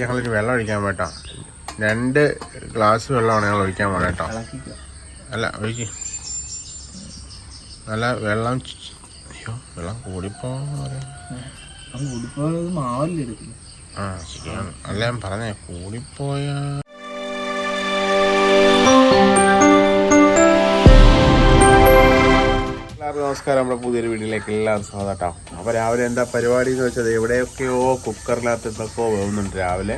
ഞങ്ങളൊരു വെള്ളം ഒഴിക്കാൻ പോട്ടോ രണ്ട് ഗ്ലാസ് വെള്ളമാണ് ഞങ്ങൾ ഒഴിക്കാൻ പോണേ കേട്ടോ. അല്ല ഒഴിക്ക്. നല്ല വെള്ളം അയ്യോ വെള്ളം കൂടിപ്പോ അപ്പം കുടിപ്പോയത് മാവല്ലേ എടുക്കില്ല ആ ശരിയാണ്. അല്ല ഞാൻ പറഞ്ഞേ കൂടിപ്പോയാ നമസ്കാരം നമ്മുടെ പുതിയൊരു വീട്ടിലേക്ക് എല്ലാവർക്കും സ്വാഗതം കേട്ടോ. അപ്പോൾ രാവിലെ എന്താ പരിപാടി എന്ന് വെച്ചാൽ എവിടെയൊക്കെയോ കുക്കറിനകത്ത് എന്തൊക്കെയോ വേവുന്നുണ്ട് രാവിലെ.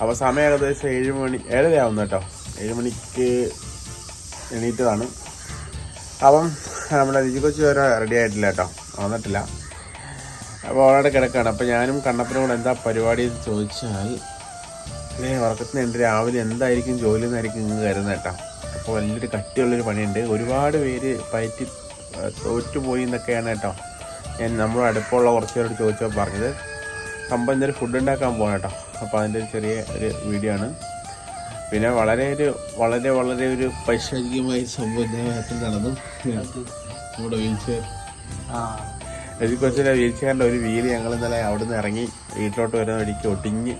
അപ്പോൾ സമയം ഏകദേശം ഏഴ് മണി ഏഴര ആവുന്നു കേട്ടോ. ഏഴ് മണിക്ക് എണീറ്റതാണ്. അപ്പം നമ്മുടെ രുചി കൊച്ചു വരെ റെഡി ആയിട്ടില്ല കേട്ടോ. വന്നിട്ടില്ല. അപ്പോൾ അവിടെ കിടക്കുകയാണ് അപ്പോൾ ഞാനും കണ്ണപ്പനോട് എന്താ പരിപാടി എന്ന് ചോദിച്ചാൽ ഉറക്കത്തിന് എന്റെ രാവിലെ എന്തായിരിക്കും ജോലി എന്നായിരിക്കും നിങ്ങൾ കരുതുന്നത് അപ്പോൾ വലിയൊരു കട്ടിയുള്ളൊരു പണിയുണ്ട്. ഒരുപാട് പേര് പയറ്റി തോറ്റുപോയി എന്നൊക്കെയാണ് കേട്ടോ. ഞാൻ നമ്മുടെ അടുപ്പമുള്ള കുറച്ച് പേരോട് ചോദിച്ചപ്പോൾ പറഞ്ഞത് സംഭവം എന്തൊരു ഫുഡ് ഉണ്ടാക്കാൻ പോകണം കേട്ടോ. അപ്പോൾ അതിന്റെ ഒരു ചെറിയ ഒരു വീഡിയോ ആണ്. പിന്നെ വളരെ ഒരു വളരെ വളരെ ഒരു പൈശാചികമായ സംഭവം നടന്നു. നമ്മുടെ വീൽ ചെയർ. ആ. രജി കൊച്ചിന്റെ വീൽ ചെയറിന്റെ ഒരു വീൽ ഞങ്ങൾ ഇന്നലെ അവിടെ നിന്ന് ഇറങ്ങി വീട്ടിലോട്ട് വരുന്ന വഴിക്ക് ഒടിഞ്ഞ്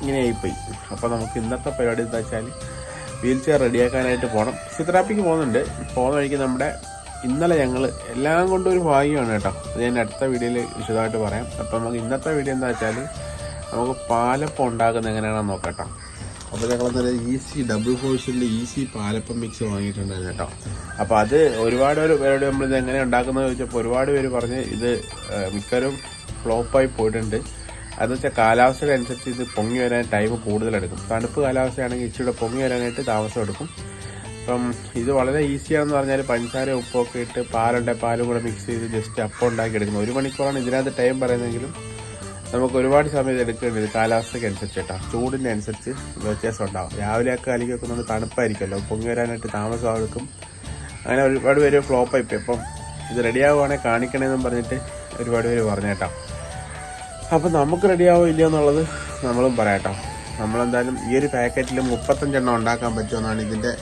ഇങ്ങനെ ആയിപ്പോയി. അപ്പോൾ നമുക്ക് ഇന്നത്തെ പരിപാടി എന്താ വെച്ചാൽ വീൽ ചെയർ റെഡിയാക്കാനായിട്ട് പോകണം ഫിസിയോതെറാപ്പിക്ക് പോകുന്നുണ്ട്. പോകുന്ന വഴിക്ക് നമ്മുടെ ഇന്നലെ ഞങ്ങൾ എല്ലാം കൊണ്ടും ഒരു ഭാഗ്യമാണ് കേട്ടോ. അത് ഞാൻ അടുത്ത വീഡിയോയിൽ വിശദമായിട്ട് പറയാം. അപ്പോൾ നമുക്ക് ഇന്നത്തെ വീഡിയോ എന്താ വെച്ചാൽ നമുക്ക് പാലപ്പം ഉണ്ടാക്കുന്നത് എങ്ങനെയാണെന്ന് നോക്കട്ടോ അപ്പോൾ ഞങ്ങൾ നല്ല ഈസി ഡബിൾ ഫോഴ്സിന്റെ ഈസി പാലപ്പം മിക്സ് വാങ്ങിയിട്ടുണ്ടായിരുന്നു കേട്ടോ. അപ്പോൾ അത് ഒരുപാട് പേര് പേരോട് ഇത് എങ്ങനെ ഉണ്ടാക്കുന്നത് ചോദിച്ചപ്പോൾ ഒരുപാട് പേര് പറഞ്ഞ് ഇത് മിക്കവരും ഫ്ലോപ്പായി പോയിട്ടുണ്ട്. അതെന്ന് വെച്ചാൽ കാലാവസ്ഥയുടെ അനുസരിച്ച് ഇത് പൊങ്ങി വരാൻ ടൈം കൂടുതലെടുക്കും തണുപ്പ് കാലാവസ്ഥയാണെങ്കിൽ ഇച്ചിരി പൊങ്ങി വരാനായിട്ട് താമസം എടുക്കും. അപ്പം ഇത് വളരെ ഈസിയാണെന്ന് പറഞ്ഞാൽ പഞ്ചസാര ഉപ്പൊക്കെ ഇട്ട് പാലുണ്ട് പാലും കൂടെ മിക്സ് ചെയ്ത് ജസ്റ്റ് അപ്പം ഉണ്ടാക്കി എടുക്കുന്നത്. ഒരു മണിക്കൂറാണ് ഇതിനകത്ത് ടൈം പറയുന്നതെങ്കിലും നമുക്ക് ഒരുപാട് സമയം ഇത് വരും. കാലാവസ്ഥയ്ക്ക് അനുസരിച്ച് കേട്ടോ ചൂടിന്റെ അനുസരിച്ച് വ്യത്യാസം ഉണ്ടാവും. രാവിലെയൊക്കെ അല്ലെങ്കിൽ വെക്കുന്നത് തണുപ്പായിരിക്കുമല്ലോ. പൊങ്ങി വരാനായിട്ട് താമസം എടുക്കും അങ്ങനെ ഒരുപാട് പേര് ഫ്ലോപ്പായി പോയി. അപ്പം ഇത് റെഡിയാവുകയാണെങ്കിൽ കാണിക്കണമെന്നും പറഞ്ഞിട്ട് ഒരുപാട് പേര് പറഞ്ഞു കേട്ടോ അപ്പം നമുക്ക് റെഡിയാവോ ഇല്ലയോ എന്നുള്ളത് നമ്മളും പറയാട്ടോ നമ്മളെന്തായാലും ഈ ഒരു പാക്കറ്റിൽ മുപ്പത്തഞ്ചെണ്ണം ഉണ്ടാക്കാൻ പറ്റുമെന്നാണ് ഇതിന്റെ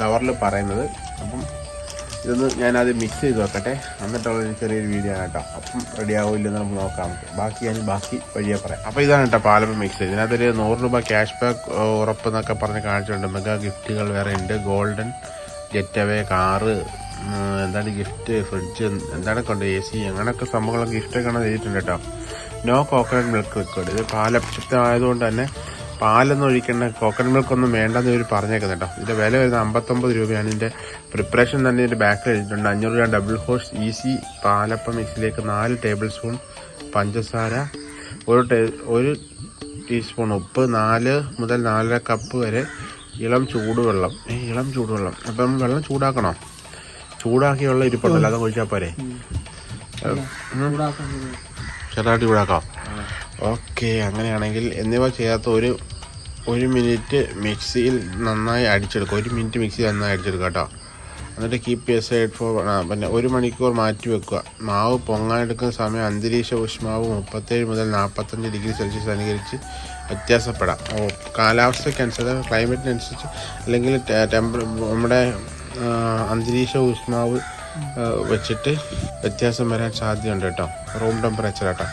കവറിൽ പറയുന്നത്. അപ്പം ഇതൊന്ന് ഞാനത് മിക്സ് ചെയ്ത് വെക്കട്ടെ. എന്നിട്ടുള്ളൊരു ചെറിയൊരു വീഡിയോ ആണ് കേട്ടോ. അപ്പം റെഡി ആവില്ലെന്ന് നമുക്ക് നോക്കാം. ബാക്കി ഞാൻ ബാക്കി വഴിയെ പറയാം. അപ്പോൾ ഇതാണ് കേട്ടോ പാലപ്പം മിക്സ് ചെയ്ത് ഇതിനകത്തൊരു നൂറ് രൂപ ക്യാഷ് ബാക്ക് ഉറപ്പ് എന്നൊക്കെ പറഞ്ഞ് കാണിച്ചിട്ടുണ്ട്. മെഗാ ഗിഫ്റ്റുകൾ വേറെ ഉണ്ട്. ഗോൾഡൻ ജെറ്റ് അവേ കാറ് എന്താണ് ഗിഫ്റ്റ് ഫ്രിഡ്ജ് എന്താണ് കൊണ്ട് എ സി അങ്ങനെയൊക്കെ സംഭവങ്ങളൊക്കെ ഗിഫ്റ്റൊക്കെ ആണ് ചെയ്തിട്ടുണ്ട് കേട്ടോ. നോ കോക്കനട്ട് മിൽക്ക് റിക്കോർഡ് ഇത് പാലപ്പം ആയതുകൊണ്ട് തന്നെ പാലൊന്നും ഒഴിക്കേണ്ട കോക്കനട്ട് മിൽക്ക് ഒന്നും വേണ്ടെന്ന് ഇവർ പറഞ്ഞേക്കുന്നത് കേട്ടോ ഇതിന്റെ വില വരുന്നത് അമ്പത്തൊമ്പത് രൂപയാണ്. ഇതിന്റെ പ്രിപ്പറേഷൻ തന്നെ ഇതിന്റെ ബാക്കിൽ എഴുതിയിട്ടുണ്ട്. അഞ്ഞൂറ് രൂപ ഡബിൾ ഹോഴ്സ് ഈസി പാലപ്പം മിക്സിലേക്ക് നാല് ടേബിൾ സ്പൂൺ പഞ്ചസാര ഒരു ടേ- ഒരു ടീസ്പൂൺ ഉപ്പ് നാല് മുതൽ നാലര കപ്പ് വരെ ഇളം ചൂടുവെള്ളം. ഇളം ചൂടുവെള്ളം. അപ്പം വെള്ളം ചൂടാക്കണോ? ചൂടാക്കിയുള്ള ഇരിപ്പുണ്ടല്ലോ അത് ഒഴിച്ചാൽ പോരെ. ചെറുതായിട്ട് ചൂടാക്കാം. ഓക്കെ അങ്ങനെയാണെങ്കിൽ എന്നിവ ചെയ്യാത്ത ഒരു ഒരു മിനിറ്റ് മിക്സിയിൽ നന്നായി അടിച്ചെടുക്കുക ഒരു മിനിറ്റ് മിക്സിയിൽ നന്നായി അടിച്ചെടുക്കുക കേട്ടോ. എന്നിട്ട് കീപ്പ് എ സൈഡ് ഫോർ പിന്നെ ഒരു മണിക്കൂർ മാറ്റി വെക്കുക. മാവ് പൊങ്ങാനെടുക്കുന്ന സമയം അന്തരീക്ഷ ഊഷ്മാവ് മുപ്പത്തേഴ് മുതൽ നാൽപ്പത്തഞ്ച് ഡിഗ്രി സെൽഷ്യസ് അനുകരിച്ച് വ്യത്യാസപ്പെടാം. ഓ, കാലാവസ്ഥയ്ക്കനുസരിച്ച് ക്ലൈമറ്റിനനുസരിച്ച് അല്ലെങ്കിൽ ടെമ്പർ നമ്മുടെ അന്തരീക്ഷ ഊഷ്മാവ് വെച്ചിട്ട് വ്യത്യാസം വരാൻ സാധ്യതയുണ്ട് കേട്ടോ. റൂം ടെമ്പറേച്ചർ കേട്ടോ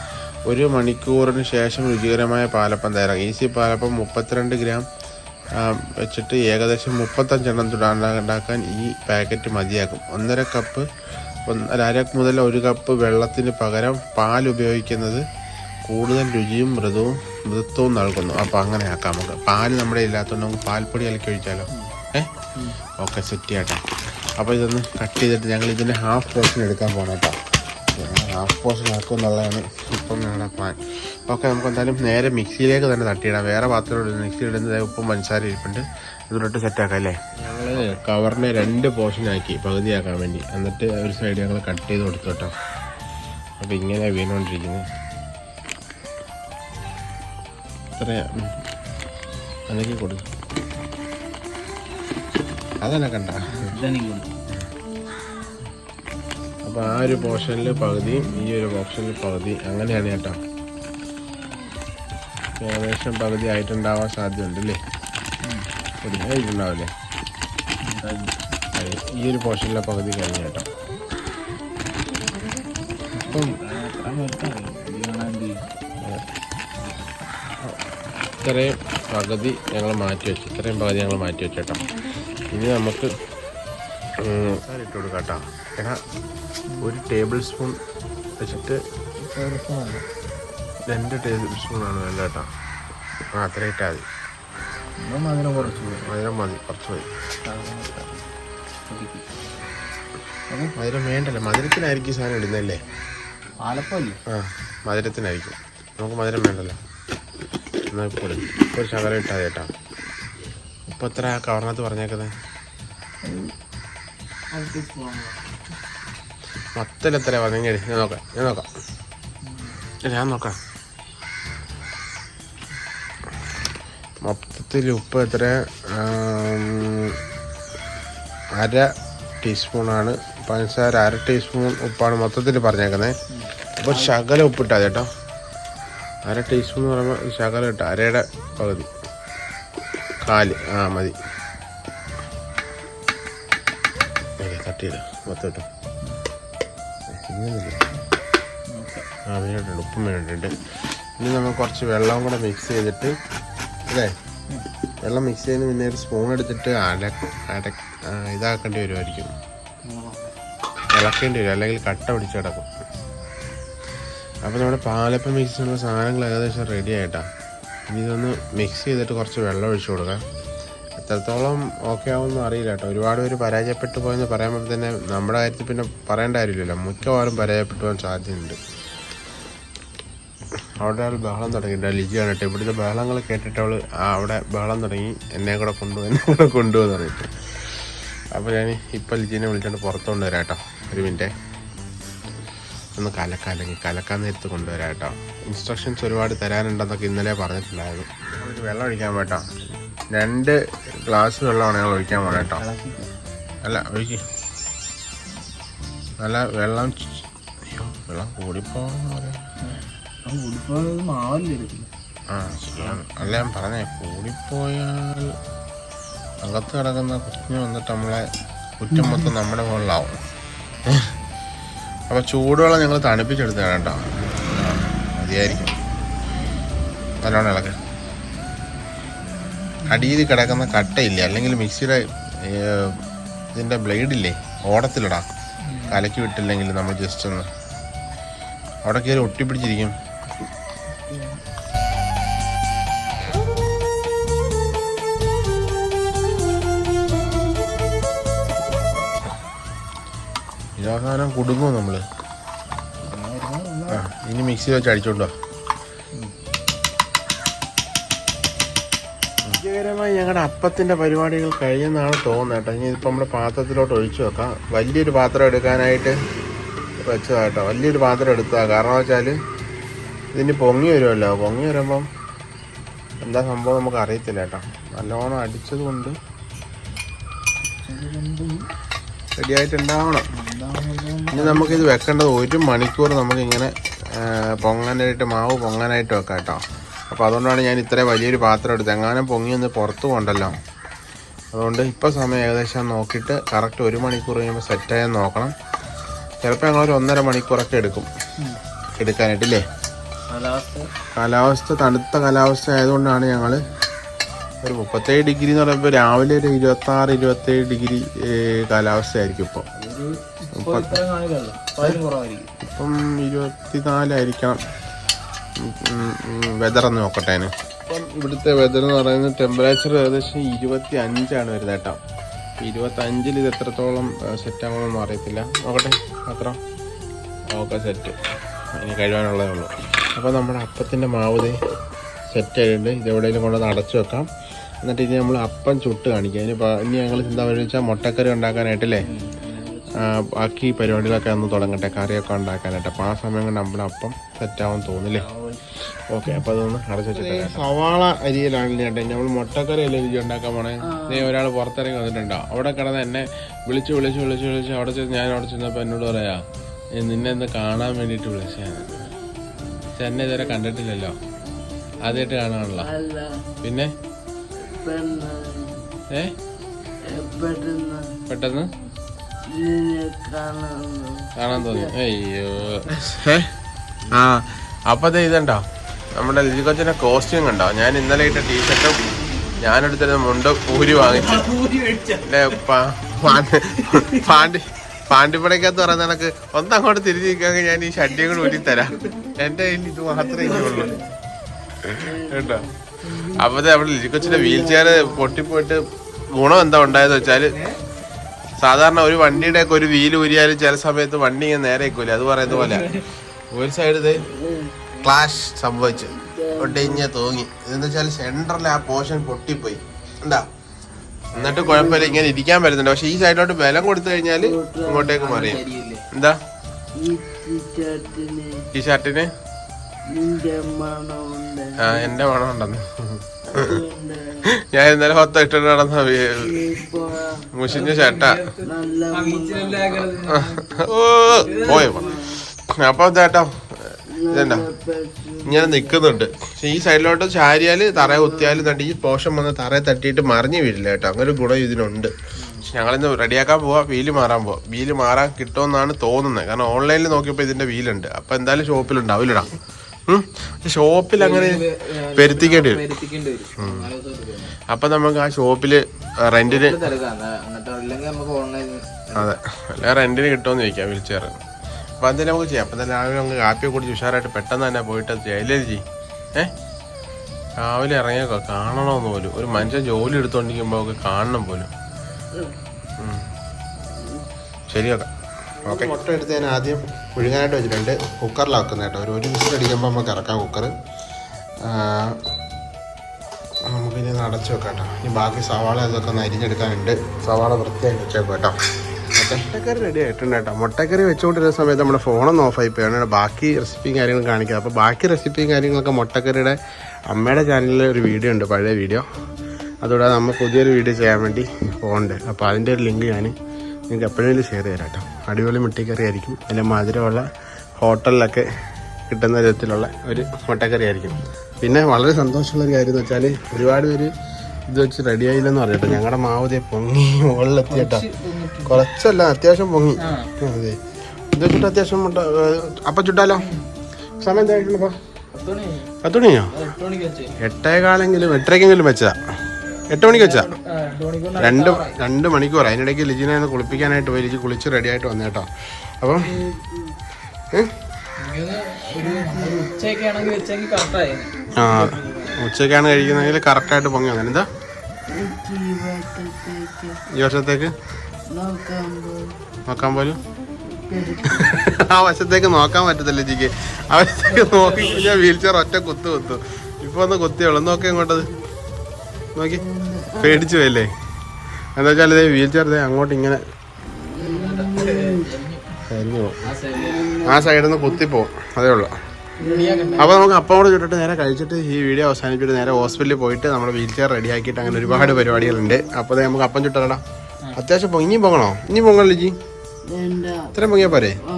ഒരു മണിക്കൂറിന് ശേഷം രുചികരമായ പാലപ്പം തയ്യാറാക്കി. ഈസി പാലപ്പം മുപ്പത്തിരണ്ട് ഗ്രാം വെച്ചിട്ട് ഏകദേശം മുപ്പത്തഞ്ചെണ്ണം ഉണ്ടാക്കാൻ ഈ പാക്കറ്റ് മതിയാക്കും. ഒന്നര കപ്പ് അര മുതൽ ഒരു കപ്പ് വെള്ളത്തിന് പകരം പാൽ ഉപയോഗിക്കുന്നത് കൂടുതൽ രുചിയും മൃദുവും മൃദുത്വവും നൽകുന്നു. അപ്പോൾ അങ്ങനെ ആക്കാം നമുക്ക്. പാൽ നമ്മുടെ ഇല്ലാത്തതുകൊണ്ട് നമുക്ക് പാൽപ്പൊടി ഇലക്കി ഒഴിച്ചാലോ? ഏ? ഓക്കെ സെറ്റ് ആട്ടെ അപ്പോൾ ഇതൊന്ന് കട്ട് ചെയ്തിട്ട് ഞങ്ങൾ ഇതിന്റെ ഹാഫ് പോർഷൻ എടുക്കാൻ പോകണം കേട്ടോ ഹാഫ് പോർഷൻ ആക്കും എന്നുള്ളതാണ് ഇപ്പം ഞങ്ങളുടെ പ്ലാൻ ഓക്കെ നമുക്ക് എന്തായാലും നേരെ മിക്സിയിലേക്ക് തന്നെ തട്ടിയിടാം വേറെ പാത്രമുണ്ട് മിക്സി ഇടുന്നത് ഉപ്പും പഞ്ചസാര ഇരിപ്പുണ്ട് ഇതിലോട്ട് സെറ്റാക്കാം അല്ലേ ഞങ്ങൾ കവറിനെ രണ്ട് പോർഷനാക്കി പകുതിയാക്കാൻ വേണ്ടി എന്നിട്ട് ഒരു സൈഡ് ഞങ്ങൾ കട്ട് ചെയ്ത് കൊടുത്തു കേട്ടോ അപ്പോൾ ഇങ്ങനെ വീണുകൊണ്ടിരിക്കുന്നത് ഇത്രയാ ഉം. അതൊക്കെ കൊടുക്കും അതന്നെ കണ്ട ഇതെനിക്കുണ്ട് അപ്പോൾ ആ ഒരു പോർഷനിൽ പകുതിയും ഈ ഒരു പോർഷനിൽ പകുതി. അങ്ങനെയാണ് കേട്ടോ. ഏകദേശം പകുതി ആയിട്ടുണ്ടാവാൻ സാധ്യതയുണ്ട് അല്ലേ? ആയിട്ടുണ്ടാവില്ലേ? ആയി. ഈ ഒരു പോർഷനിലെ പകുതി കഴിഞ്ഞ കേട്ടോ. ഇത്രയും പകുതി ഞങ്ങൾ മാറ്റി വെച്ചു. ഇത്രയും പകുതി ഞങ്ങൾ മാറ്റി വെച്ചേട്ടോ ഇനി നമുക്ക് ഇട്ട് കൊടുക്കാം കേട്ടോ. എടാ ഒരു ടേബിൾ സ്പൂൺ വെച്ചിട്ട് രണ്ട് ടേബിൾ സ്പൂണാണ് വേണ്ട കേട്ടോ. ആ അത്ര ഇട്ടാൽ മതി. മധുരം കുറച്ച് മധുരം മതി കുറച്ച് മതി. മധുരം വേണ്ടല്ലോ. മധുരത്തിനായിരിക്കും സാധനം ഇടുന്നല്ലേ പാലപ്പല്ലേ ആ മധുരത്തിനായിരിക്കും. നമുക്ക് മധുരം വേണ്ടല്ലോ. എന്നാൽ ഇപ്പോൾ. ഇപ്പോൾ ഒരു ശകലം ഇട്ടാൽ കേട്ടോ. ഇപ്പം എത്ര കവറിനകത്ത് പറഞ്ഞേക്കുന്നത് മൊത്തം എത്ര പറഞ്ഞു ഞാൻ നോക്കാം ഞാൻ നോക്കാം. ഞാൻ നോക്കാം. മൊത്തത്തിൽ ഉപ്പ് എത്ര? അര ടീസ്പൂണാണ്. പഞ്ചസാര അര ടീസ്പൂൺ ഉപ്പാണ് മൊത്തത്തിൽ പറഞ്ഞേക്കുന്നത് അപ്പോൾ ശകലം ഉപ്പിട്ടാൽ ചേട്ടോ അര ടീസ്പൂൺ എന്ന് പറയുമ്പോൾ ശകലം ഇട്ട അരയുടെ പകുതി. കാൽ ആ മതി. മതി തട്ടിയില്ല മൊത്തം ഇട്ടു. ഇങ്ങനെയില്ല ആ വീണിട്ടുണ്ട് ഉപ്പും വേണ്ടിയിട്ട് ഇനി നമ്മൾ കുറച്ച് വെള്ളം കൂടെ മിക്സ് ചെയ്തിട്ട് അല്ലേ? വെള്ളം മിക്സ് ചെയ്ത് പിന്നെ ഒരു സ്പൂൺ എടുത്തിട്ട് അട അട ഇതാക്കേണ്ടി വരുമായിരിക്കും ഇളക്കേണ്ടി വരും. അല്ലെങ്കിൽ കട്ട പിടിച്ച് കിടക്കും. അപ്പോൾ നമ്മുടെ പാലപ്പം മിക്സ് ചെയ്യുന്ന സാധനങ്ങൾ ഏകദേശം റെഡി ആയിട്ടാണ് ഇനി ഇതൊന്ന് മിക്സ് ചെയ്തിട്ട് കുറച്ച് വെള്ളം ഒഴിച്ചു കൊടുക്കാം. എത്രത്തോളം ഓക്കെ ആവുമെന്ന് അറിയില്ല കേട്ടോ. ഒരുപാട് പേര് പരാജയപ്പെട്ടു പോയെന്ന് പറയുമ്പോൾ തന്നെ നമ്മുടെ കാര്യത്തിൽ പിന്നെ പറയേണ്ട കാര്യമില്ലല്ലോ. മിക്കവാറും പരാജയപ്പെട്ടു പോകാൻ സാധ്യതയുണ്ട്. അവിടെ ആൾ ബഹളം തുടങ്ങിയിട്ട് ആണ് കേട്ടോ. ഇവിടുത്തെ ബഹളങ്ങൾ കേട്ടിട്ട് അവൾ അവിടെ ബഹളം തുടങ്ങി. എന്നെ കൂടെ കൊണ്ടുപോകും എന്നെ കൂടെ കൊണ്ടുപോകുന്ന പറഞ്ഞിട്ട്. അപ്പോൾ ഞാൻ ഇപ്പം ലിജിനെ വിളിച്ചോണ്ട് പുറത്ത് കൊണ്ടുവരാം കേട്ടോ. ഒരു മിനിറ്റ്. ഒന്ന് കലക്കാല്ലെങ്കിൽ കലക്കാൻ നേരത്ത് കൊണ്ടുവരാം കേട്ടോ. ഇൻസ്ട്രക്ഷൻസ് ഒരുപാട് തരാനുണ്ടെന്നൊക്കെ ഇന്നലെ പറഞ്ഞിട്ടുണ്ടായിരുന്നു. വെള്ളം ഒഴിക്കാൻ വേട്ടോ രണ്ട് ഗ്ലാസ് വെള്ളമാണ് ഞങ്ങൾ ഒഴിക്കാൻ പോകണം കേട്ടോ. അല്ല ഒഴിക്ക്. നല്ല വെള്ളം വെള്ളം കൂടിപ്പോന്ന് പറയാം എടുക്കുന്നത്. ആ ശരിയാണ്. അല്ല ഞാൻ പറഞ്ഞേ കൂടിപ്പോയാൽ അകത്ത് കിടക്കുന്ന കുഞ്ഞ് വന്നിട്ട് നമ്മളെ കുറ്റം മൊത്തം നമ്മുടെ മുകളിലാവും. അപ്പൊ ചൂടുവെള്ളം ഞങ്ങൾ തണുപ്പിച്ചെടുത്താണ് കേട്ടോ. മതിയായിരിക്കും. നല്ലോണം ഇളക്ക്. അടിയിൽ കിടക്കുന്ന കട്ടയില്ലേ? അല്ലെങ്കിൽ മിക്സിയുടെ ഇതിന്റെ ബ്ലേഡില്ലേ? ഓടത്തിലിടാം. കലക്കി വിട്ടില്ലെങ്കിൽ നമ്മൾ ജസ്റ്റ് ഒന്ന് അവിടെ കയറി ഒട്ടിപ്പിടിച്ചിരിക്കും. ഇതാകാനം കുടുങ്ങും നമ്മൾ. ഇനി മിക്സി വെച്ച് അടിച്ചോണ്ടോ? ഞങ്ങളുടെ അപ്പത്തിന്റെ പരിപാടികൾ കഴിഞ്ഞെന്നാണ് തോന്നുന്നത് കേട്ടോ. ഇനി ഇപ്പം നമ്മുടെ പാത്രത്തിലോട്ട് ഒഴിച്ചു വെക്കാം. വലിയൊരു പാത്രം എടുക്കാനായിട്ട് വെച്ചതാണ് കേട്ടോ വലിയൊരു പാത്രം എടുത്തതാ. കാരണം വെച്ചാൽ ഇതിന് പൊങ്ങി വരുമല്ലോ. പൊങ്ങി വരുമ്പം എന്താ സംഭവം നമുക്ക് അറിയത്തില്ല കേട്ടോ. നല്ലോണം അടിച്ചത് കൊണ്ട് റെഡിയായിട്ടുണ്ടാവണം. ഇനി നമുക്കിത് വെക്കേണ്ടത് ഒരു മണിക്കൂർ നമുക്കിങ്ങനെ പൊങ്ങാനായിട്ട് മാവ് പൊങ്ങാനായിട്ട് വെക്കാം കേട്ടോ. അപ്പോൾ അതുകൊണ്ടാണ് ഞാൻ ഇത്രയും വലിയൊരു പാത്രം എടുത്തത്. എങ്ങാനും പൊങ്ങി ഒന്ന് പുറത്ത് പോകണ്ടല്ലോ. അതുകൊണ്ട് ഇപ്പോൾ സമയം ഏകദേശം നോക്കിയിട്ട് കറക്റ്റ് ഒരു മണിക്കൂർ കഴിയുമ്പോൾ സെറ്റായാൽ നോക്കണം. ചിലപ്പോൾ ഞങ്ങളൊരു ഒന്നര മണിക്കൂറൊക്കെ എടുക്കും. എടുക്കാനായിട്ടില്ലേ? കാലാവസ്ഥ? തണുത്ത കാലാവസ്ഥ ആയതുകൊണ്ടാണ് ഞങ്ങൾ ഒരു മുപ്പത്തേഴ് ഡിഗ്രി എന്ന് പറയുമ്പോൾ രാവിലെ ഒരു ഇരുപത്തി ആറ് ഇരുപത്തേഴ് ഡിഗ്രി കാലാവസ്ഥയായിരിക്കും ഇപ്പോൾ ഇത്ര ഇപ്പം ഇരുപത്തിനാലായിരിക്കണം വെതർ ഒന്ന് നോക്കട്ടെ അതിന്. ഇപ്പം ഇവിടുത്തെ വെതർ എന്ന് പറയുന്നത് ടെമ്പറേച്ചർ ഏകദേശം ഇരുപത്തി അഞ്ചാണ് വരുന്നത് കേട്ടോ. ഇരുപത്തി അഞ്ചിൽ ഇത് എത്രത്തോളം സെറ്റ് ആകുമെന്നൊന്നും അറിയത്തില്ല. നോക്കട്ടെ അത്ര. ഓക്കെ സെറ്റ് അതിന് കഴിവാനുള്ളതേ ഉള്ളൂ. അപ്പോൾ നമ്മുടെ അപ്പത്തിന്റെ മാവ് സെറ്റ് ആയിട്ടുണ്ട്. ഇത് എവിടെയെങ്കിലും കൊണ്ടുവന്ന് അടച്ചു വെക്കാം. എന്നിട്ട് ഇനി നമ്മൾ അപ്പം ചുട്ട് കാണിക്കാം. ഇനി ഇനി ഞങ്ങൾ എന്താ പറയുക വെച്ചാൽ മുട്ടക്കറി ഉണ്ടാക്കാനായിട്ടല്ലേ? ബാക്കി പരിപാടികളൊക്കെ ഒന്ന് തുടങ്ങട്ടെ. കറിയൊക്കെ ഉണ്ടാക്കാനായിട്ട്. അപ്പോൾ ആ സമയം കൊണ്ട് നമ്മുടെ അപ്പം സെറ്റാവാൻ തോന്നില്ലേ ഓക്കെ അപ്പൊ അതൊന്ന് അടച്ചു വെച്ചിട്ട് സവാള അരിയിലാണ് ചേട്ടൻ നമ്മൾ മുട്ടക്കറി അല്ലേ എനിക്ക് ഉണ്ടാക്കാൻ പോണേ? നീ ഒരാൾ പുറത്തിറങ്ങി വന്നിട്ടുണ്ടോ? അവിടെ കിടന്ന് എന്നെ വിളിച്ച് വിളിച്ച് വിളിച്ച് വിളിച്ച് അവിടെ ചെന്ന് ഞാൻ അവിടെ ചെന്നപ്പോൾ എന്നോട് പറയാ "ഏ, നിന്നെ ഒന്ന് കാണാൻ വേണ്ടിട്ട് വിളിച്ചാണ് ചെന്നെ എന്നെ ഇതുവരെ കണ്ടിട്ടില്ലല്ലോ. ആദ്യമായിട്ട് കാണാനുള്ള അല്ല. പിന്നെ? ഏ? പെട്ടെന്ന്. കാണാൻ തോന്നി. അയ്യോ? ആ അപ്പത്തെ ഇതുണ്ടോ? നമ്മുടെ ലിജിക്കൊച്ചിന്റെ കോസ്റ്റ്യൂം കണ്ടോ? ഞാൻ ഇന്നലെ ഇട്ട ടീഷർട്ടും ഞാനെടുത്തിരുന്ന മുണ്ടും പൂരി വാങ്ങിച്ചു. പാണ്ടി പാണ്ടി പാണ്ടിപ്പടയ്ക്കകത്ത് പറയുന്ന കണക്ക് ഒന്നങ്ങോട്ട് തിരിഞ്ഞു നിൽക്കാൻ ഞാൻ ഈ ഷഡ്യം കൂടെ ഊരി തരാം. എന്റെ കയ്യിൽ ഇത് മാത്രമേ ഉള്ളൂ. കേട്ടോ? അപ്പൊ നമ്മുടെ ലിജിക്കൊച്ചിന്റെ വീൽ ചെയർ പൊട്ടിപ്പോയിട്ട് ഗുണം എന്താ ഉണ്ടായെന്ന് വെച്ചാൽ സാധാരണ ഒരു വണ്ടിയുടെ ഒക്കെ ഒരു വീൽ ഊരിയാലും ചില സമയത്ത് വണ്ടി ഇങ്ങനെ നേരെ നിൽക്കൂല. അത് പറയുന്ന പോലെ. ഒരു സൈഡ് ക്ലാഷ് സംഭവിച്ചു. ഒട്ടിഞ്ഞ് തൂങ്ങി. എന്താ വെച്ചാൽ സെന്ററിൽ ആ പോർഷൻ പൊട്ടിപ്പോയി. എന്താ എന്നിട്ട് കുഴപ്പമില്ല ഇങ്ങനെ ഇരിക്കാൻ പറ്റുന്നുണ്ട്. പക്ഷെ ഈ സൈഡിലോട്ട് ബലം കൊടുത്തു കഴിഞ്ഞാൽ ഇങ്ങോട്ടേക്ക് മറിയാം എന്താ? ഈ ഷർട്ടിന്? ആ എന്റെ മണം ഉണ്ടെന്ന്. ഞാൻ ഇന്നലെ മൊത്തം ഇട്ടിട്ട് നടന്ന മുഷിഞ്ഞ ഷർട്ടാ. ഓ പോയോ. അപ്പൊ ചേട്ടാ ഇതെന്നാ. പെട്ടു ഇങ്ങനെ നിൽക്കുന്നുണ്ട് പക്ഷെ ഈ സൈഡിലോട്ട് ചാരിയാൽ തറ കുത്തിയാലും തട്ടി ഈ പോഷൻ വന്ന് തറയെ തട്ടിയിട്ട് മറിഞ്ഞു വീഴില്ല കേട്ടോ. അങ്ങനെ ഒരു ഗുണം ഇതിനുണ്ട്. പക്ഷെ ഞങ്ങളിന്ന് റെഡിയാക്കാൻ പോവാ വീൽ മാറാൻ പോവാ. വീൽ മാറാൻ കിട്ടുമെന്നാണ് തോന്നുന്നത്. കാരണം ഓൺലൈനിൽ നോക്കിയപ്പോൾ ഇതിന്റെ വീലുണ്ട്. അപ്പൊ എന്തായാലും ഷോപ്പിലുണ്ടാവില്ലടാ. ഷോപ്പിൽ അങ്ങനെ പെരുത്തിക്കേണ്ടി വരും. വരുത്തിക്കേണ്ടി. അപ്പൊ നമുക്ക് ആ ഷോപ്പിൽ റെന്റിന് അല്ലെങ്കിൽ അതെ. അല്ല റെന്റിന് കിട്ടുമെന്ന് ചോദിക്കാം വീൽ ചെയർ അപ്പൊ എന്തായാലും നമുക്ക് ചെയ്യാം. അപ്പം തന്നെ രാവിലെ നമുക്ക് കാപ്പി കുടിച്ച് ഉഷാറായിട്ട് പെട്ടെന്ന് തന്നെ പോയിട്ട് ജയിലേ ചെയ്യാം. ഏ? രാവിലെ ഇറങ്ങിയൊക്കെ കാണണമെന്ന് പോലും. ഒരു മനുഷ്യൻ ജോലി എടുത്തോണ്ടിരിക്കുമ്പോൾ ഒക്കെ കാണണം പോലും. ശരിയൊക്കെ. ശരി ഓക്കെ. മുട്ട എടുത്ത് ഞാൻ ആദ്യം പുഴുങ്ങാനായിട്ട് വെച്ചിട്ടുണ്ട്. കുക്കറിലാണ് വെക്കുന്നത് കേട്ടോ. ഒരു ഒരു വിസിൽ അടിക്കുമ്പോൾ നമുക്ക് ഇറക്കാം കുക്കർ നമുക്കിനി അടച്ചു വെക്കാം കേട്ടോ. ഇനി ബാക്കി സവാള അതൊക്കെ ഒന്ന് അരിഞ്ഞെടുക്കാനുണ്ട്. സവാള വൃത്തിയായിട്ട് വെച്ചേക്കാം കേട്ടോ. മുട്ടക്കറി റെഡി ആയിട്ടുണ്ട് കേട്ടോ. മുട്ടക്കറി വെച്ചുകൊണ്ടിരുന്ന സമയത്ത് നമ്മുടെ ഫോണൊന്ന് ഓഫായി പോയാണ് ബാക്കി റെസിപ്പിയും കാര്യങ്ങളും കാണിക്കുക അപ്പോൾ ബാക്കി റെസിപ്പിയും കാര്യങ്ങളൊക്കെ മുട്ടക്കറിയുടെ അമ്മയുടെ ചാനലിൽ ഒരു വീഡിയോ ഉണ്ട് പഴയ വീഡിയോ അതുകൂടാതെ നമ്മൾ പുതിയൊരു വീഡിയോ ചെയ്യാൻ വേണ്ടി പോകുന്നുണ്ട് അപ്പോൾ അതിന്റെ ഒരു ലിങ്ക് ഞാൻ നിങ്ങൾക്ക് എപ്പോഴെങ്കിലും ഷെയർ ചെയ്യാം കേട്ടോ. അടിപൊളി മുട്ടക്കറി ആയിരിക്കും. അതിൽ മധുരമുള്ള ഹോട്ടലിലൊക്കെ കിട്ടുന്ന വിധത്തിലുള്ള ഒരു മുട്ടക്കറി ആയിരിക്കും. പിന്നെ വളരെ സന്തോഷമുള്ള ഒരു കാര്യം എന്ന് വെച്ചാൽ ഒരുപാട് പേര് ഇത് വെച്ച് റെഡി ആയില്ലെന്ന് പറഞ്ഞിട്ടോ ഞങ്ങളുടെ മാവതിയെ പൊങ്ങി മുകളിലെത്തിയട്ടാ. കുറച്ചല്ല അത്യാവശ്യം പൊങ്ങി. അതെ. ഇത് വെച്ചിട്ട് അത്യാവശ്യം അപ്പൊ ചുട്ടാലോ? സമയം എന്തായിട്ടുള്ളൂ പത്ത് മണിയോ എട്ടേകാലെങ്കിലും എട്ടരക്കെങ്കിലും വെച്ചതാ. എട്ട് മണിക്ക് വെച്ചാ രണ്ട് രണ്ട് മണിക്കൂർ. അതിനിടയ്ക്ക് ലിജിനെ ഒന്ന് കുളിപ്പിക്കാനായിട്ട് പോയി. ലിജി കുളിച്ച് റെഡി ആയിട്ട് വന്നു കേട്ടോ അപ്പം ആ. ഉച്ചയ്ക്കാണ് കഴിക്കുന്നതെങ്കിൽ കറക്റ്റായിട്ട് പൊങ്ങി. വന്നു എന്താ ഈ വർഷത്തേക്ക് നോക്കാൻ പോലും? ആ വശത്തേക്ക് നോക്കാൻ പറ്റത്തില്ല ജിക്ക്. ആ വശത്തേക്ക് നോക്കി കഴിഞ്ഞാൽ വീൽ ചെയർ ഒറ്റ കുത്തു കുത്തു. ഇപ്പൊ ഒന്ന് കുത്തിയുള്ളു നോക്കി ഇങ്ങോട്ടത്. നോക്കി. പേടിച്ചു പോയല്ലേ? എന്താ വെച്ചാൽ ഇതേ വീൽ ചെയർ ഇതേ അങ്ങോട്ട് ഇങ്ങനെ ആ സൈഡിൽ നിന്ന് കുത്തിപ്പോവും. അതേ ഉള്ളൂ. അപ്പോൾ നമുക്ക് അപ്പം കൂടെ ചുട്ടിട്ട് നേരെ കഴിച്ചിട്ട് ഈ വീഡിയോ അവസാനിപ്പിച്ചിട്ട് നേരെ ഹോസ്പിറ്റലിൽ പോയിട്ട് നമ്മുടെ വീൽ ചെയർ റെഡി ആക്കിയിട്ട് അങ്ങനെ ഒരുപാട് പരിപാടികളുണ്ട്. അപ്പോൾ നമുക്ക് അപ്പം ചുട്ടടാ. അത്യാവശ്യം പൊങ്ങി പോകണോ പൊങ്ങണോ? ഇനി പൊങ്ങണല്ലോ ജി ഇത്രയും പൊങ്ങിയാൽ പോരെ? ആ.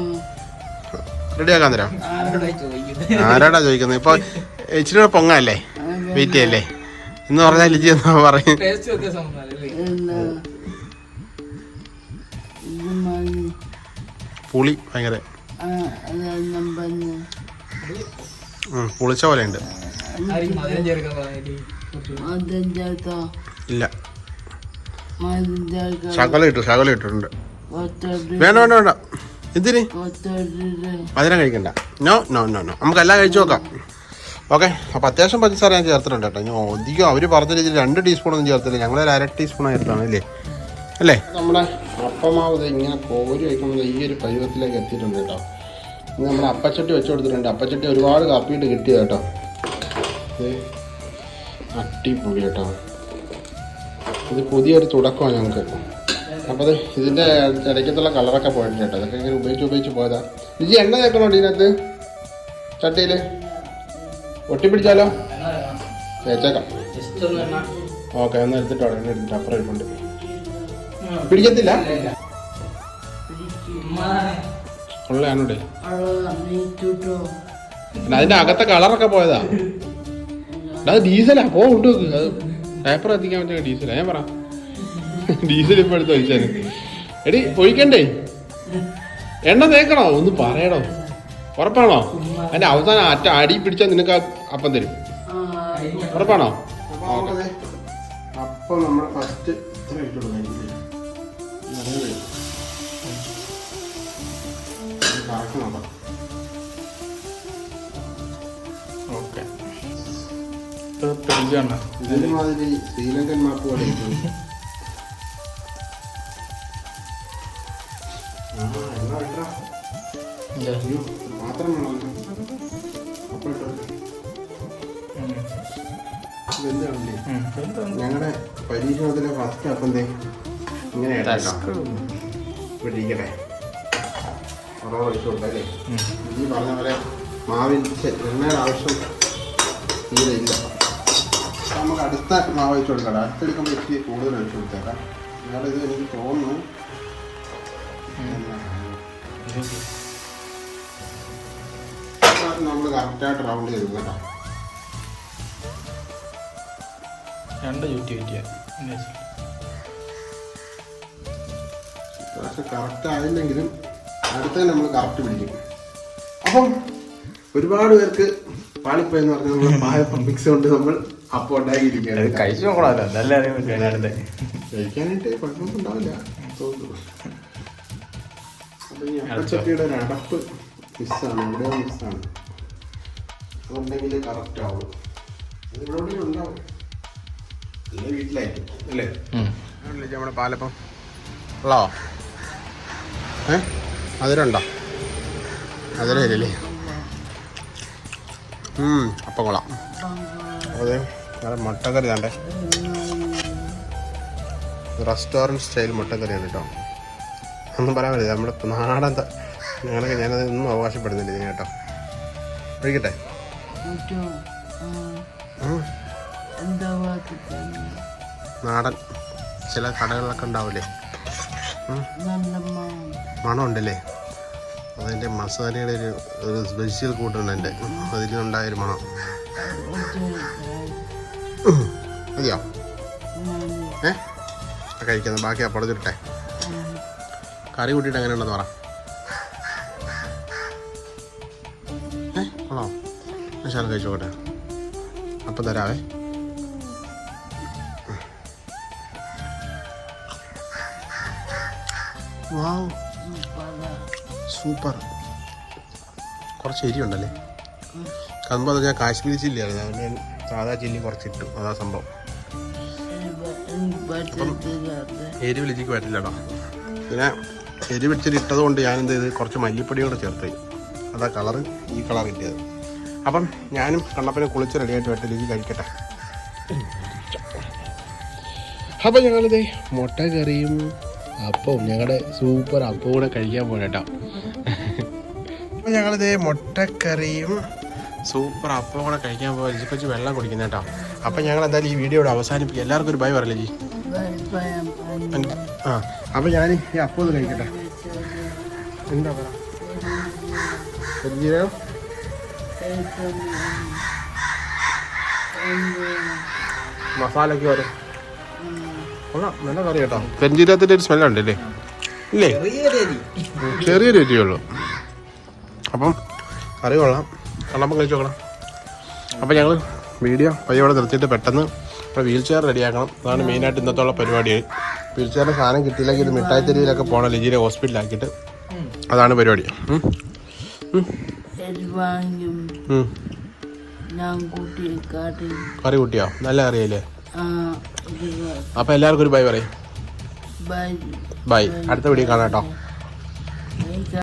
റെഡി ആക്കാൻ തരാം. ആരാടാ ചോദിക്കുന്നത്? ഇപ്പൊ ഇച്ചിരി കൂടെ പൊങ്ങല്ലേ? വെയിറ്റ് ചെയ്യല്ലേ? എന്ന് പറഞ്ഞാൽ ലിജി എന്നാ പറയും? പുളി ഭയങ്കര. പുളിച്ച പോലെ ഉണ്ട് ഇല്ല. ശകല കിട്ടും ശകലം ഇട്ടു ശകലം ഇട്ടിട്ടുണ്ട്. കൊത്തോട്ട് വേണ്ട വേണ്ട വേണ്ട. എന്തിന്? മധുരം കഴിക്കണ്ട. No no no no. നമുക്ക് എല്ലാം കഴിച്ചു നോക്കാം. ഓക്കെ അപ്പോൾ അത്യാവശ്യം പഞ്ചസാര ഞാൻ ചേർത്തിട്ടുണ്ട് കേട്ടോ. ഞാൻ അധികം അവർ പറഞ്ഞ രീതിയിൽ രണ്ട് ടീസ്പൂണൊന്നും ചേർത്തില്ല. ഞങ്ങളൊരു അര ടീസ്പൂൺ ചേർത്താണ് അല്ലേ? അല്ലേ? നമ്മുടെ അപ്പമാവ് ദേ ഇങ്ങനെ കോരി വയ്ക്കുമ്പോൾ ഈ ഒരു പരുവത്തിലേക്ക് എത്തിയിട്ടുണ്ട് കേട്ടോ. ഇന്ന് നമ്മൾ അപ്പച്ചട്ടി വെച്ച് കൊടുത്തിട്ടുണ്ട്. അപ്പച്ചട്ടി ഒരുപാട് കാപ്പിയിട്ട് കിട്ടിയത് കേട്ടോ. അടിപൊളി കേട്ടോ. ഇത് പുതിയൊരു തുടക്കമാണ് ഞങ്ങൾക്ക്. അപ്പോൾ അത് ഇതിന്റെ ഇടയ്ക്കത്തുള്ള കളറൊക്കെ പോയിട്ടുണ്ട് കേട്ടോ. അതൊക്കെ ഇങ്ങനെ ഉപയോഗിച്ച് ഉപയോഗിച്ച് പോയതാ. ഇജി എണ്ണ തേക്കണോ ഇതിനകത്ത് ചട്ടിയിൽ ഒട്ടിപ്പിടിച്ചാലോ? എണ്ണ ഓക്കെ ഒന്ന് എടുത്തിട്ടോ എണ്ണ എടുത്തിട്ട് അപ്പുറം ഇരിപ്പുണ്ട്. പിടിക്കത്തില്ല? ഉള്ളതാണോടെ പിന്നെ അതിന്റെ അകത്തെ കളറൊക്കെ പോയതാ. അത് ഡീസലാ. പോ അത് പേപ്പർ എത്തിക്കാൻ പറ്റുന്ന ഡീസലാ. ഞാൻ പറ. ഡീസൽ ഇപ്പൊ എടുത്ത് ഒഴിച്ചാൽ എടി ഒഴിക്കണ്ടേ? എണ്ണ തേക്കണോ? ഒന്ന് പറയണോ ഉറപ്പാണോ? അതിന്റെ അവസാനം അറ്റ അടി പിടിച്ചാൽ നിനക്ക് അപ്പം തരും. ഉറപ്പാണോ? അപ്പൊ നമ്മൾ ഫസ്റ്റ് ശ്രീലങ്കൻ മാപ്പ് പോലെ മാത്രം? ഞങ്ങളുടെ പരീക്ഷണത്തിലെ ഫസ്റ്റ് അപ്പന്തേ ഇങ്ങനെ പിടിക്കട്ടെ. ഇരിക്കട്ടെ കുറവ് ഒഴിച്ചു കൊടുത്തല്ലേ ഈ പറഞ്ഞ പോലെ മാവിൽ ഛെ, എണ്ണയുടെ ആവശ്യം തീരെ ഇല്ല. നമുക്ക് അടുത്ത മാവ് വെച്ച് കൊടുക്കാം. അടുത്തെടുക്കുമ്പോൾ ഇച്ചിരി കൂടുതൽ ഒഴിച്ചു കൊടുത്തേക്കാം. ഇത് എനിക്ക് തോന്നുന്നു. നമ്മൾ കറക്റ്റായിട്ട് റൗണ്ട് ചെയ്തു കേട്ടോ. രണ്ട് ചുറ്റി പറ്റിയ പക്ഷെ കറക്റ്റ് ആയില്ലെങ്കിലും അടുത്ത നമ്മൾ കറക്റ്റ് പിടിക്കും. അപ്പം ഒരുപാട് പേർക്ക് പാളിപ്പോയെന്ന് പറഞ്ഞാൽ നമ്മൾ മായ മിക്സ് കൊണ്ട് നമ്മൾ അപ്പം കഴിച്ചു നോക്കണമല്ലോ. നല്ല അറിയാൻ പറ്റും അതിനടുത്ത് കഴിക്കാനായിട്ട് കുഴപ്പമൊന്നും ഉണ്ടാവില്ല. തോന്നുന്നു അപ്പൊ ഈ അപ്പച്ചട്ടിയുടെ ഒരു അടപ്പ് മിസ്സാണ് എവിടെയോ മിസ്സാണ് അതുണ്ടെങ്കിൽ കറക്റ്റ് ആവും ഇവിടെ ഉണ്ടാവും. അല്ലേ വീട്ടിലായിരിക്കും. അല്ലേ? നമ്മുടെ പാലപ്പം. ഉള്ളോ? ഏ? അതിലുണ്ടോ അതിലല്ലേ അപ്പം കൊള്ളാം. അതെ. നല്ല മുട്ടക്കറി താണ്ടേ റെസ്റ്റോറന്റ് സ്റ്റൈൽ മുട്ടക്കറിയാണ് കേട്ടോ. ഒന്നും പറയാൻ പറ്റില്ല. നമ്മുടെ നാടൻ ഞങ്ങളൊക്കെ ഞാനത് ഒന്നും അവകാശപ്പെടുന്നില്ല ഇതിന് കേട്ടോ. ഒഴിക്കട്ടെ? നാടൻ ചില കടകളിലൊക്കെ ഉണ്ടാവില്ലേ? മണമുണ്ടല്ലേ? അതിന്റെ മസാലയുടെ ഒരു ഒരു സ്പെഷ്യൽ കൂട്ടുണ്ട് എന്റെ അതിലുണ്ടായൊരു മണം. മതിയോ? ഏ? കഴിക്കുന്നത് ബാക്കി അപ്പുറത്തിട്ടെ കറി കൂട്ടിയിട്ട് അങ്ങനെ ഉണ്ടെന്ന് പറ. ഏ? ആണോ ശാലം കഴിച്ചോട്ടെ അപ്പം തരാവേ. വാവ്. സൂപ്പർ. കുറച്ച് എരിയുണ്ടല്ലേ കമ്പോ ഞാൻ കാശ്മീരി ചില്ലിയായിരുന്നു. ഞാൻ സാധാ ചില്ലി കുറച്ചിട്ടു. അതാ സംഭവം. എരി വിളിച്ചിക്ക് പറ്റില്ലടാ. പിന്നെ എരി പിടിച്ചിട്ട് ഇട്ടത് കൊണ്ട് ഞാൻ എന്ത് ചെയ്ത്? കുറച്ച് മല്ലിപ്പൊടി കൂടെ ചേർത്ത്. അതാ കളർ ഈ കളർ കിട്ടിയത്. അപ്പം ഞാനും കണ്ണപ്പനെ കുളിച്ച് റെഡിയായിട്ട് വെട്ട ലിജി കഴിക്കട്ടെ. അപ്പം ഞങ്ങളിത് മുട്ട കറിയും അപ്പവും ഞങ്ങളുടെ സൂപ്പർ അപ്പവും കൂടെ കഴിക്കാൻ പോകട്ടോ അപ്പം ഞങ്ങളിത് മുട്ടക്കറിയും സൂപ്പർ അപ്പം കൂടെ കഴിക്കാൻ പോകാൻ രുചി കൊച്ചു വെള്ളം കുടിക്കുന്ന കേട്ടോ. അപ്പം ഞങ്ങൾ എന്തായാലും ഈ വീഡിയോ ഇവിടെ അവസാനിപ്പിക്കും. എല്ലാവർക്കും ഒരു ബൈ പറയല്ലേ ജി? ആ അപ്പം ഞാൻ ഈ അപ്പം ഒന്ന് കഴിക്കട്ടെ. എന്താ പറ? പെരുംജീരകം മസാലയ്ക്ക് വരും. കൊള്ളാം നല്ല കറി കേട്ടോ. പെരുംജീരകത്തിന്റെ ഒരു സ്മെല്ലുണ്ട് അല്ലേ ഇല്ലേ? ചെറിയൊരു രുചിയുള്ളൂ അപ്പം കറി കൊള്ളാം. കള്ളപ്പം കഴിച്ചു നോക്കണം. അപ്പം ഞങ്ങൾ വീഡിയോ പയ്യോടെ നിർത്തിയിട്ട് പെട്ടെന്ന് ഇപ്പോൾ വീൽ ചെയർ റെഡിയാക്കണം അതാണ് മെയിനായിട്ട് ഇന്നത്തുള്ള പരിപാടി. വീൽ ചെയറിന്റെ സാധനം കിട്ടിയില്ലെങ്കിൽ ഇത് മിഠായി തെരുവിലൊക്കെ പോകണം ലിജിനെ ഹോസ്പിറ്റലാക്കിയിട്ട് അതാണ് പരിപാടി. കറി കൂട്ടിയോ? നല്ല കറിയല്ലേ? അപ്പം അപ്പോൾ എല്ലാവർക്കും ഒരു ബൈ പറയും. ബൈ അടുത്ത വീഡിയോ കാണാം കേട്ടോ.